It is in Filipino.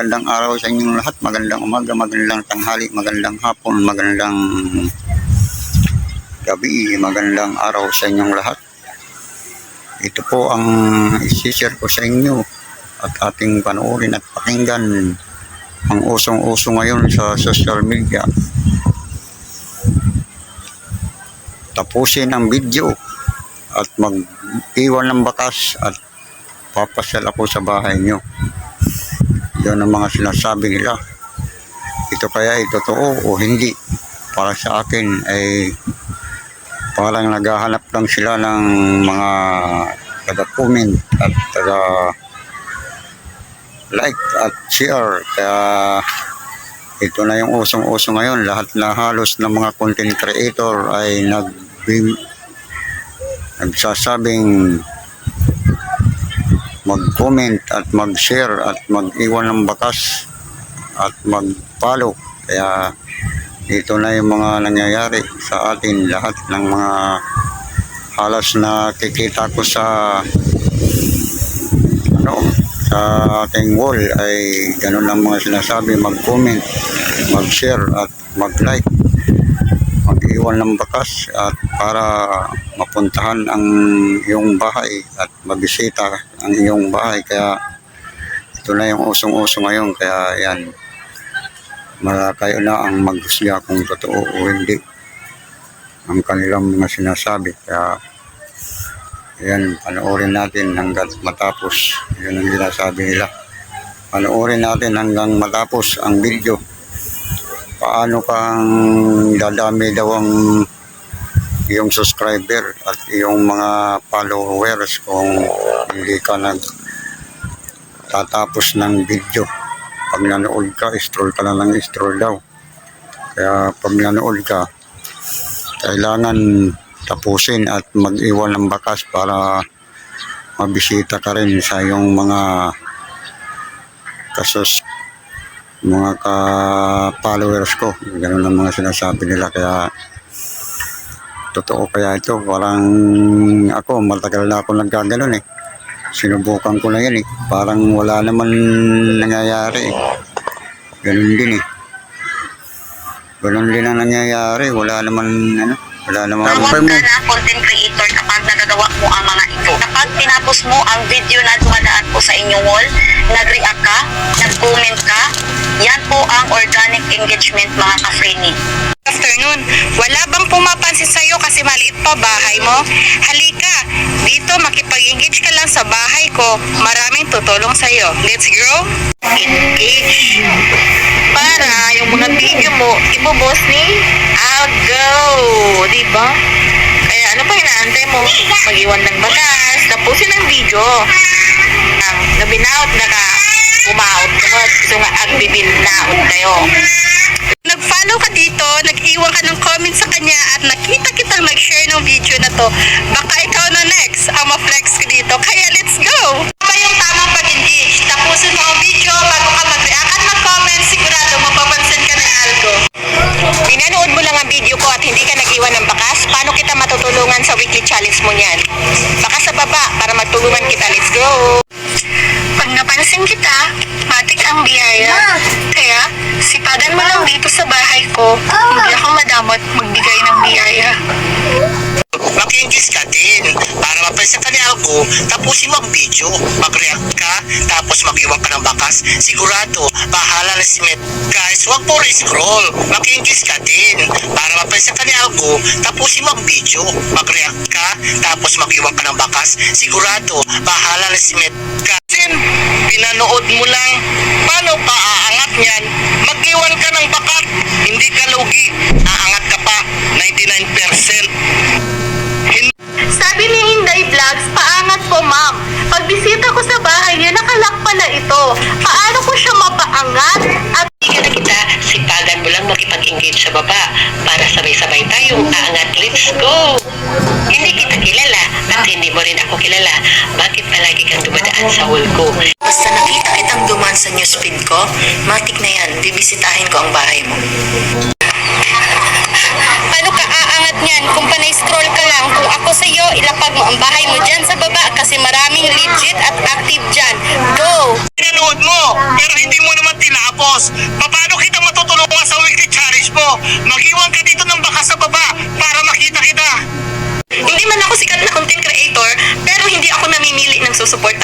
Magandang araw sa inyong lahat. Magandang umaga, magandang tanghali, magandang hapon, magandang gabi, magandang araw sa inyong lahat. Ito po ang isishare ko sa inyo at ating panoorin at pakinggan ang usong-uso ngayon sa social media. Tapusin ang video at mag-iwan ng bakas at papasyal ako sa bahay nyo. Yun ang mga sinasabi nila. Ito kaya ay totoo o hindi. Para sa akin ay parang naghahanap lang sila ng mga taga-comment at taga like at share. Kaya ito na yung usong-uso ngayon. Lahat na halos ng mga content creator ay nag nagsasabing mag-comment at mag-share at mag-iwan ng bakas at mag-follow. Kaya ito na yung mga nangyayari sa atin lahat ng mga halos na kikita ko sa ano sa ating wall ay ganun lang mga sinasabi mag-comment, mag-share at mag-like mag-iwan ng bakas at para mapuntahan ang iyong bahay at mabisita ang iyong bahay. Kaya ito na yung usong-uso ngayon. Kaya yan mara na ang maghusga kung totoo o hindi ang kanilang mga sinasabi. Kaya yan panoorin natin hanggang matapos. Yun ang sinasabi nila. Panoorin natin hanggang matapos ang video paano kang dadami daw ang iyong subscriber at iyong mga followers kung hindi ka nag tatapos ng video. Pag nanood ka, stroll ka na lang stroll daw. Kaya pag nanood ka kailangan tapusin at mag-iwan ng bakas para mabisita ka rin sa iyong mga kasos mga ka-followers ko. Ganun ang mga sinasabi nila. Kaya, totoo kaya ito. Parang ako, matagal na ako nagkaganon eh. Sinubukan ko na yan eh. Parang wala naman nangyayari eh. Ganun din eh. Ganun din ang nangyayari. Wala naman, ano, wala naman. Tawag ka na content creator Kapag tinapos mo ang video na dumadaan po sa inyong wall, nag-react ka, nag-comment ka, yan po ang organic engagement mga ka-freenie. afternoon. Wala bang pumapansin sa'yo kasi maliit pa bahay mo? Halika, dito makipag-engage ka lang sa bahay ko. Maraming tutulong sa'yo. Let's grow? Engage. Para yung mga video mo, ibubos ni Algo. Diba? Kaya ano pa inaantay mo? Mag-iwan ng bagas. Tapusin ang video. Ang nabinaot na ka, umaot ka. Gusto nga agbibil naot kayo. Nag-follow ka dito, nag-iwan ka ng comment sa kanya at nakita kitang nag-share ng video na to. Baka ikaw na next ang ma-flex ko dito. Kaya sa weekly challenge mo niyan? Baka sa baba para magtulungan kita. Let's go! Pag napansin kita, matik ang biyaya. Kaya, sipagan mo lang dito sa bahay ko. Hindi ako madamot magbigay ng biyaya. Mag-engage ka din para mapansin ka ni Alco, tapusin mo ang video. Mag-react ka, tapos mag-iwan ka ng bakas. Sigurado, bahala na si Met. Guys, huwag po scroll. Mag-engage ka din para mapansin ka ni Alco, tapusin mo ang video. Mag-react ka, tapos mag-iwan ka ng bakas. Sigurado, bahala na si Met. Kasi, pinanood mo lang. Paano pa aangat niyan? Mag-iwan ka ng bakat. Hindi ka lugi. Aangat ka pa. 99%. Ito. Paano ko siya mapaangat? At Bigyan na kita, sipagan mo lang makipag-engage sa baba para sabay-sabay tayong aangat. Let's go! Hindi kita kilala at hindi mo rin ako kilala. Bakit palagi kang dumadaan sa wall ko? Basta nakita kitang duman sa newsfeed ko, matik na yan, bibisitahin ko ang bahay mo. paano ka aangat niyan? Kung panay-scroll ka lang, kung ako sa'yo, ilapag mo ang bahay mo dyan sa baba kasi maraming legit at active dyan. Man ako